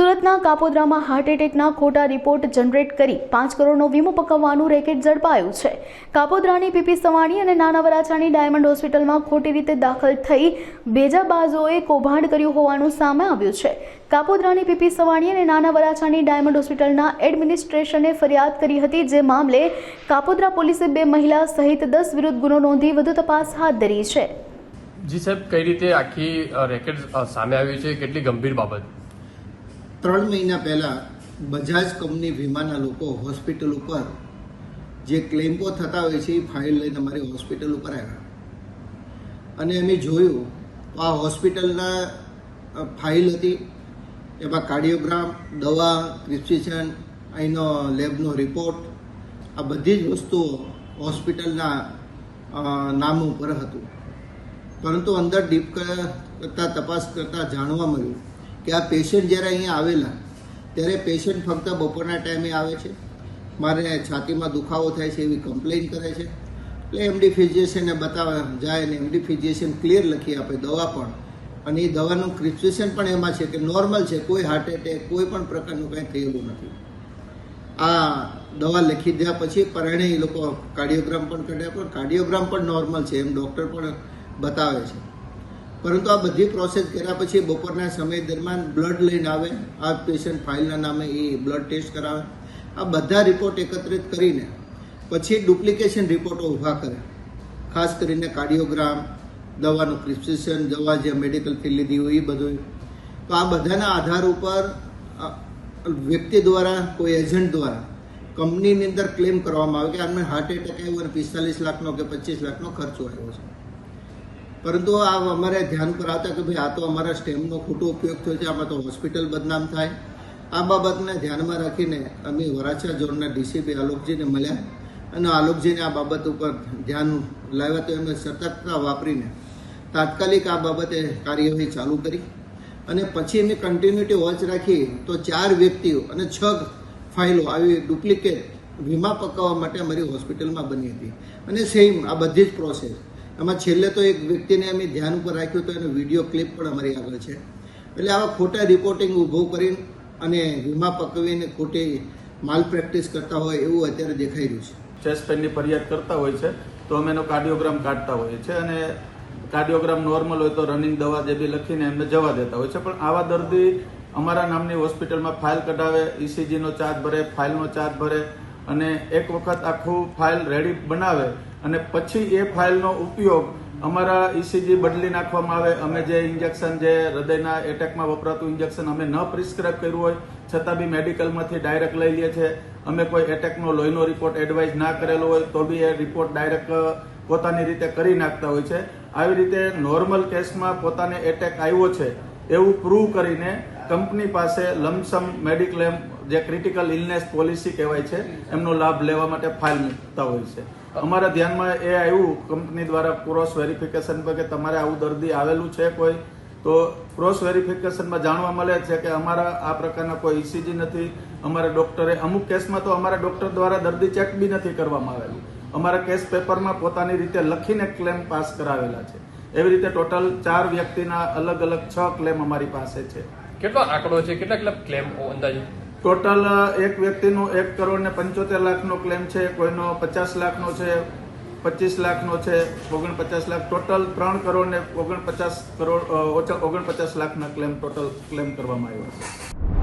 સુરતના કાપોદ્રામાં હાર્ટ એટેકના ખોટા report generate કરી પાંચ કરોડનો વીમો પકવવાનું રેકેટ ઝડપાયું છે. કાપોદ્રાની પીપી સવાણી અને નાના વરાછાની ડાયમંડ હોસ્પિટલમાં ખોટી રીતે દાખલ થઈ બેજાબાજોએ કૌભાંડ કર્યું હોવાનું સામે આવ્યું છે. કાપોદ્રાની પીપી સવાણી અને નાના વરાછાની ડાયમંડ હોસ્પિટલના એડમિનિસ્ટ્રેશને ફરિયાદ કરી હતી, જે મામલે કાપોદ્રા પોલીસે બે મહિલા સહિત દસ વિરુદ્ધ ગુનો નોંધી વધુ તપાસ હાથ ધરી છે. જી સાહેબ, કઈ રીતે આખી રેકેટ સામે આવી છે? કેટલી ગંભીર બાબત? ત્રણ મહિના પહેલાં બજાજ કંપની વીમાના લોકો હોસ્પિટલ ઉપર જે ક્લેમ્પો થતા હોય છે એ ફાઇલ લઈને અમારી હોસ્પિટલ ઉપર આવ્યા. અને અમે જોયું, તો આ હોસ્પિટલના ફાઇલ હતી. એમાં કાર્ડિયોગ્રામ, દવા, પ્રિસ્ક્રિપ્શન અહીંનો લેબનો રિપોર્ટ, આ બધી જ વસ્તુઓ હોસ્પિટલના નામ ઉપર હતું. પરંતુ અંદર ડીપ કરતાં તપાસ કરતાં જાણવા મળ્યું કે આ પેશન્ટ જ્યારે અહીંયા આવેલા, ત્યારે પેશન્ટ ફક્ત બપોરના ટાઈમે આવે છે. મારે છાતીમાં દુખાવો થાય છે એવી કમ્પ્લેન કરે છે. એટલે એમડી ફિઝિશિયનને બતાવવા જાય ને એમડી ફિઝિશિયન ક્લિયર લખી આપે દવા પણ. અને એ દવાનું પ્રિસ્ક્રિપ્શન પણ એમાં છે કે નોર્મલ છે, કોઈ હાર્ટ એટેક કોઈ પણ પ્રકારનું કાંઈ થયેલું નથી. આ દવા લખી દીધા પછી પરણે એ લોકો કાર્ડિયોગ્રામ પણ કાઢ્યા પણ કાર્ડિયોગ્રામ પણ નોર્મલ છે, એમ ડૉક્ટર પણ બતાવે છે. પરંતુ આ બધી પ્રોસેસ કર્યા પછી બપોરના સમય દરમિયાન બ્લડ લઈને આવે. આ પેશન્ટ ફાઇલના નામે એ બ્લડ ટેસ્ટ કરાવે. આ બધા રિપોર્ટ એકત્રિત કરીને પછી ડુપ્લિકેશન રિપોર્ટો ઊભા કરે. ખાસ કરીને કાર્ડિયોગ્રામ દવાનું પ્રિસ્ક્રિપ્શન દવા જે મેડિકલ ફી લીધી હોય એ બધું તો આ બધાના આધાર ઉપર વ્યક્તિ દ્વારા, કોઈ એજન્ટ દ્વારા કંપનીની અંદર ક્લેમ કરવામાં આવે કે આમને હાર્ટ એટેક આવ્યો અને પિસ્તાલીસ લાખનો કે પચીસ લાખનો ખર્ચો આવ્યો છે. પરંતુ આ અમારે ધ્યાન પર આવતા કે ભાઈ આ તો અમારા સ્ટેમનો ખોટો ઉપયોગ થયો છે, આમાં તો હોસ્પિટલ બદનામ થાય. આ બાબતને ધ્યાનમાં રાખીને અમે વરાછા ઝોનના ડીસીપી આલોકજીને મળ્યા અને આલોકજીને આ બાબત ઉપર ધ્યાન લાવ્યા તો એમને સતર્કતા વાપરીને તાત્કાલિક આ બાબતે કાર્યવાહી ચાલુ કરી અને પછી એની કન્ટિન્યુટી વોચ રાખી તો ચાર વ્યક્તિઓ અને છ ફાઇલો આવી ડુપ્લિકેટ વીમા પકાવવા માટે અમારી હોસ્પિટલમાં બની હતી. અને સેમ આ બધી જ પ્રોસેસ એમાં છેલ્લે તો એક વ્યક્તિને અમે ધ્યાન ઉપર રાખ્યું તો એનો વીડિયો ક્લિપ પણ અમારી આગળ છે. એટલે આવા ખોટા રિપોર્ટિંગ ઊભું કરીને અને વીમા પકવીને ખોટી માલ પ્રેક્ટિસ કરતા હોય એવું અત્યારે દેખાઈ રહ્યું છે. ચેસ્ટ પેનની ફરિયાદ કરતા હોય છે, તો અમે એનો કાર્ડિયોગ્રામ કાઢતા હોઈએ છીએ અને કાર્ડિયોગ્રામ નોર્મલ હોય તો રનિંગ દવા જે બી લખીને એમને જવા દેતા હોય છે. પણ આવા દર્દી અમારા નામની હોસ્પિટલમાં ફાઇલ કઢાવે ઇસીજીનો ચાર્જ ભરે ફાઇલનો ચાર્જ ભરે અને એક વખત આખું ફાઇલ રેડી બનાવે અને પછી એ ફાઇલનો ઉપયોગ અમારા ઇસીજી બદલી નાખવામાં આવે. અમે જે ઇન્જેક્શન જે હૃદયના એટેકમાં વપરાતું ઇન્જેક્શન અમે ન પ્રિસ્ક્રાઇબ કર્યું હોય, છતાં બી મેડિકલમાંથી ડાયરેક્ટ લઈ લઈએ છીએ અમે કોઈ એટેકનો લોહીનો રિપોર્ટ એડવાઇઝ ના કરેલો હોય, તો બી એ રિપોર્ટ ડાયરેક્ટ પોતાની રીતે કરી નાખતા હોય છે. આવી રીતે નોર્મલ કેસમાં પોતાને એટેક આવ્યો છે, એવું પ્રૂવ કરીને કંપની પાસે લમસમ મેડિક્લેમ જે ક્રિટિકલ ઇલનેસ પોલિસી કહેવાય છે, એમનો લાભ લેવા માટે ફાઇલ મૂકતા હોય છે. અમારા ધ્યાનમાં એ આવ્યું કંપની દ્વારા ક્રોસ વેરિફિકેશન પર કે તમારે આવું દર્દી આવેલું છે કોઈ? તો ક્રોસ વેરિફિકેશનમાં જાણવા મળે છે કે અમારા આ પ્રકારના કોઈ ઇસીજી નથી. અમારા ડોક્ટરે અમુક કેસમાં તો અમારા ડોક્ટર દ્વારા દર્દી ચેક બી નથી કરવામાં આવેલું. અમારા કેસ પેપરમાં પોતાની રીતે લખીને ક્લેમ પાસ કરાવેલા છે. એવી રીતે ટોટલ ચાર વ્યક્તિના અલગ અલગ છ ક્લેમ અમારી પાસે છે. કેટલો આંકડો છે? કેટલા કેટલા ક્લેમ અંદાજે? ટોટલ એક વ્યક્તિનું એક કરોડ ને પંચોતેર લાખનો ક્લેમ છે, કોઈનો પચાસ લાખનો છે, પચીસ લાખનો છે, ઓગણપચાસ લાખ. ટોટલ ત્રણ કરોડ ને ઓગણપચાસ કરોડ ઓગણપચાસ લાખના ક્લેમ ટોટલ ક્લેમ કરવામાં આવ્યો છે.